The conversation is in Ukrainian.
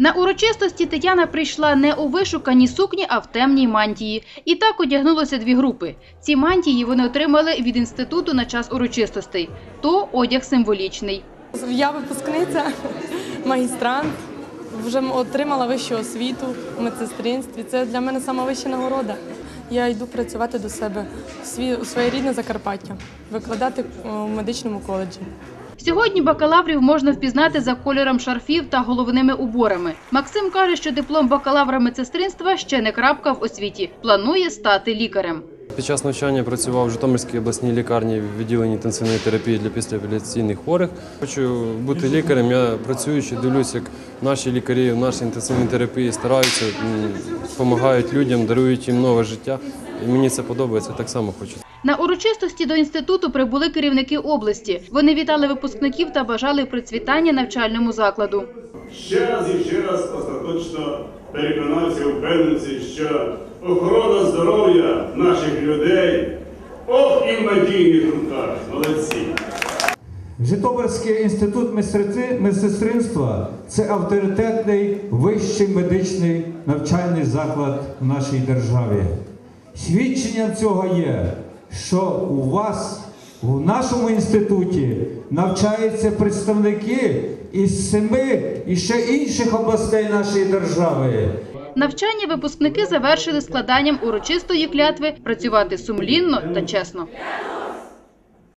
На урочистості Тетяна прийшла не у вишуканій сукні, а в темній мантії. І так одягнулося дві групи. Ці мантії вони отримали від інституту на час урочистостей. То одяг символічний. Я випускниця, магістрант, вже отримала вищу освіту у медсестринстві. Це для мене сама вища нагорода. Я йду працювати до себе в у своє рідне Закарпаття, викладати у медичному коледжі. Сьогодні бакалаврів можна впізнати за кольором шарфів та головними уборами. Максим каже, що диплом бакалавра медсестринства ще не крапка в освіті. Планує стати лікарем. Під час навчання працював в Житомирській обласній лікарні в відділенні інтенсивної терапії для післяопераційних хворих. Хочу бути лікарем. Я працюючи, дивлюсь, як наші лікарі в нашій інтенсивній терапії стараються, допомагають людям, дарують їм нове життя. І мені це подобається. Так само хочу. На урочистості до інституту прибули керівники області. Вони вітали випускників та бажали процвітання навчальному закладу. Ще раз і ще раз остаточно переконався, впевнився, що охорона здоров'я наших людей ох і в надійних руках. Молодці. Житомирський інститут медсестри- медсестринства це авторитетний вищий медичний навчальний заклад в нашій державі. Свідченням цього є, що у вас в нашому інституті навчаються представники із семи і ще інших областей нашої держави. Навчання випускники завершили складанням урочистої клятви працювати сумлінно та чесно.